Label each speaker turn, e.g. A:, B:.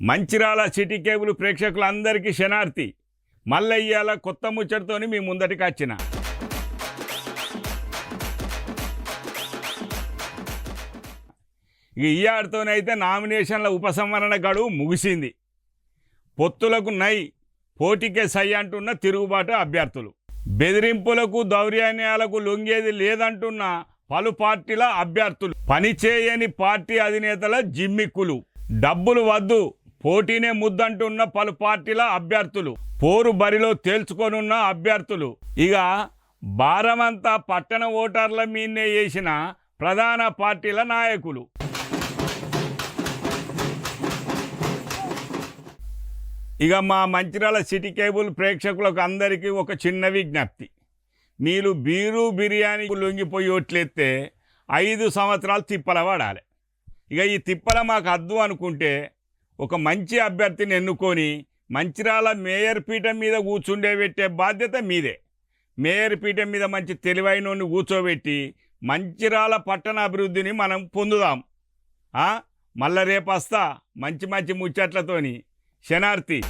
A: Mancherial city cable ప్రేక్షకులందరికీ శనార్థి మల్లయ్యాల కొత్త ముచ్చటతోని మీ ముందటికి వచ్చిన ఇక ఈ ఆడితోనైతే నామినేషన్ల ఉపసంహరణ గడువు ముగిసింది. పొత్తులకు నై పోటీకే సై అంటున్న తిరుగుబాటు అభ్యర్థులు. బెదిరింపులకు దౌర్యాన్యాలకు లొంగేది లేదంటున్న పలు పార్టీల అభ్యర్థులు. పనిచేయని పార్టీ అధినేతల జిమ్మిక్కులు. డబ్బులు వద్దు పోటీనే ముద్దంటున్న పలు పార్టీల అభ్యర్థులు. పోరు బరిలో తేల్చుకొనున్న అభ్యర్థులు. ఇక భారమంతా పట్టణ ఓటర్ల మీన్నే వేసిన ప్రధాన పార్టీల నాయకులు. ఇక మా మంచిర్యాల సిటీ కేబుల్ ప్రేక్షకులకు అందరికీ ఒక చిన్న విజ్ఞప్తి. మీరు బీరు బిర్యానీ లొంగిపోయి ఐదు సంవత్సరాలు తిప్పల పడాలి ఇక ఈ తిప్పల మాకు అద్దు అనుకుంటే ఒక మంచి అభ్యర్థిని ఎన్నుకొని మంచిరాల మేయర్ పీఠం మీద కూర్చుండేబెట్టే బాధ్యత మీదే. మేయర్ పీఠం మీద మంచి తెలివైన కూర్చోబెట్టి మంచిరాల పట్టణ అభివృద్ధిని మనం పొందుదాం. మళ్ళా రేపు వస్తా మంచి మంచి ముచ్చట్లతోని. శనార్థి